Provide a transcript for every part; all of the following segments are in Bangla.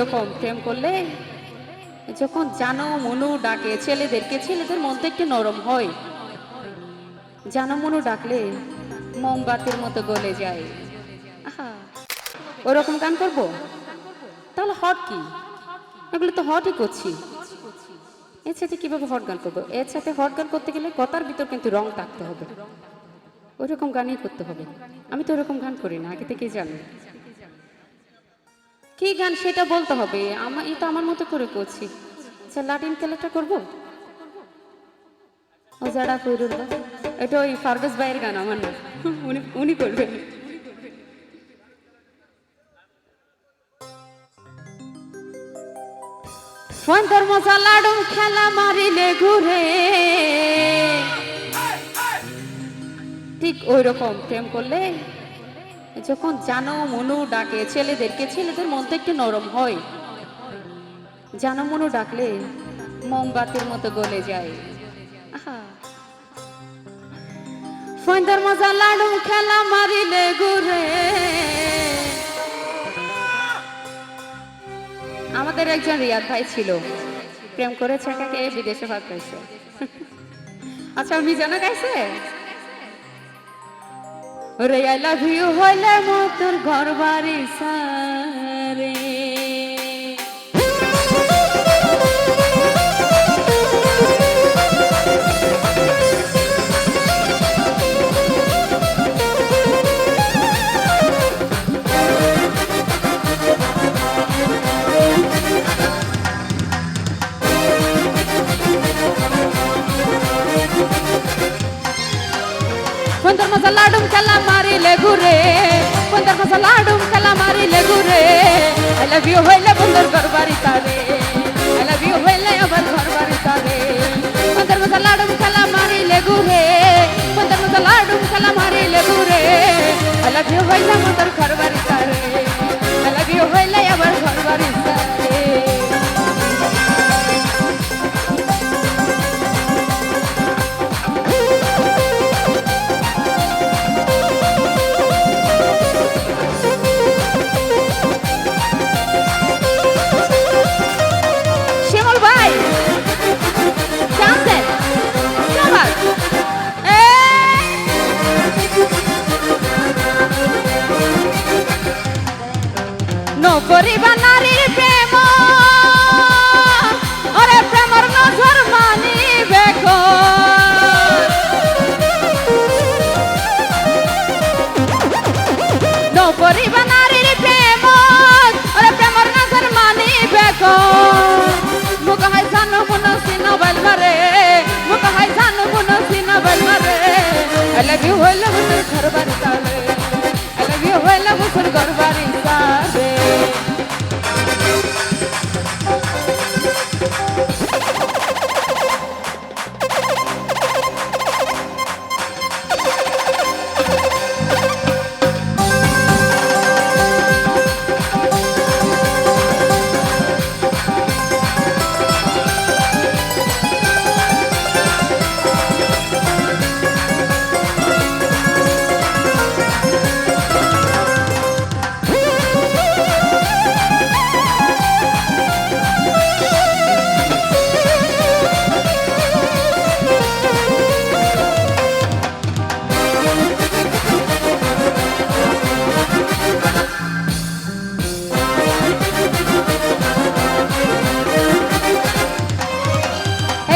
রকম প্রেম করলে যখন জানো মনু ডাকে, ছেলেদেরকে, ছেলেদের মধ্যে একটু নরম হয়। জানো মনু ডাকলে মোমবাতির মতো গলে যায়। ওরকম গান করব? তাহলে হট কি? এগুলো তো হটই করছি। এর সাথে কীভাবে হট গান করব? এর সাথে হট গান করতে গেলে কথার ভিতর কিন্তু রং থাকতে হবে। ওইরকম গানই করতে হবে। আমি তো ওরকম গান করি না, আগে থেকেই জানি। কি গান সেটা বলতে হবে? আমার এই তো আমার মতো করে করছি। আচ্ছা লাটিন খেলাটা করব? যারা দা এটা ওই ফারগাস ভাইয়ের গান আমার না। উনি উনি করবেন। ফন্তর মজা লাডুম খেলা মারিলে ঘুরে। ঠিক ওই রকম, প্রেম করলে যখন জানো মনু ডাকে, ছেলেদেরকে, ছেলেদের মধ্যে একটু নরম হয়। জানো মনু ডাকলে মোমবাতির মতো গলে যায়। ফন্দর মজা লাড়ু খেলা মারিলে ঘুরে আমাদের একজন রিয়াদ ভাই ছিল। প্রেম করেছে একাকে, বিদেশে ভাগ পাইছে আচ্ছা মিজানো গাইছে? ওরে আই লাভ ইউ হইলে মতর ঘর বাড়ি সারে। পন্দর মজা লাডুম খেলা মারিলে ঘুরে পন্দর মজা লাডুম খেলা মারিলে ঘুরে আই লাভ ইউ হইলে বন্দর ঘর বাড়ি তারে আই লাভ ইউ হইলে আবার ঘর বাড়ি তারে পন্দর মজা লাডুম খেলা মারিলে ঘুরে পন্দর মজা লাডুম খেলা নকরিবা নারীর প্রেম। ওরে প্রেমর নজর মানিবে গো। নকরিবা নারীর প্রেম। ওরে প্রেমর নজর মানিবে। মুখ হাই জানো মন সিনবাইল মারে। মুখ হাই জানো মন সিনবাইল মারে। আই লাভ ইউ হইলে মন ঘর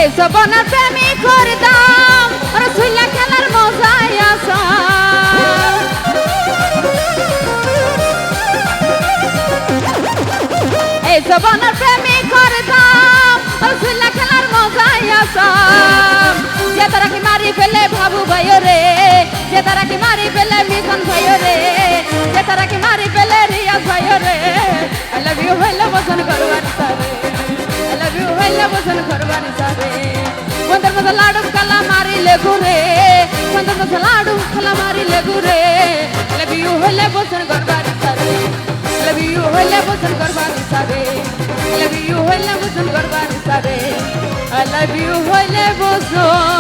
এই জবনা প্রেমী করতাম, রসুল্লা খেলার মজাই আসা এই জবনার প্রেমী করতাম, রসুল্লা খেলার মজাই আসা যে তারা কি মারি ফেলে ভাবু ভাই রে, যে তারা কি মারি ফেলে মিশন ভাই রে, যে তারা কি মারি ফেলে রিয়াজ ভাই রে। আই লাভ ইউ হইলে বসন করবার love you, I love you, করবানি সারে বন্দর মতো লাডু কালা মারিলে ঘুরে বন্দর মতো লাডু কালা মারিলে ঘুরে I love you, I love you, করবানি সারে I love you, I love you, করবানি সারে I love you, I love you, করবানি